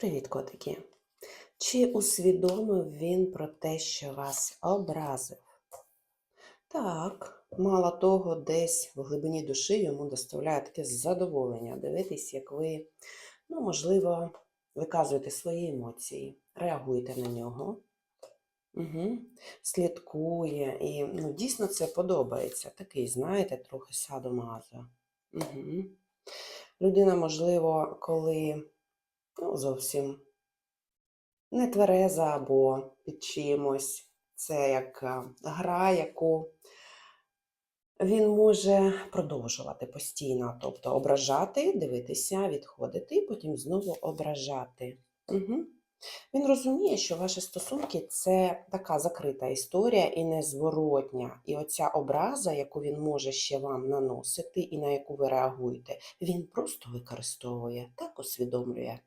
Привіт, котики. Чи усвідомив він про те, що вас образив? Так, мало того, десь в глибині душі йому доставляє таке задоволення дивитись, як ви, ну, можливо, виказуєте свої емоції, реагуєте на нього. Угу. Слідкує і ну, дійсно це подобається. Такий, знаєте, трохи садомазо. Угу. Людина, можливо, коли ну, зовсім не твереза або під чимось. Це як е, гра, яку він може продовжувати постійно, тобто ображати, дивитися, відходити, і потім знову ображати. Угу. Він розуміє, що ваші стосунки це така закрита історія і незворотня. І оця образа, яку він може ще вам наносити, і на яку ви реагуєте, він просто використовує, так усвідомлює.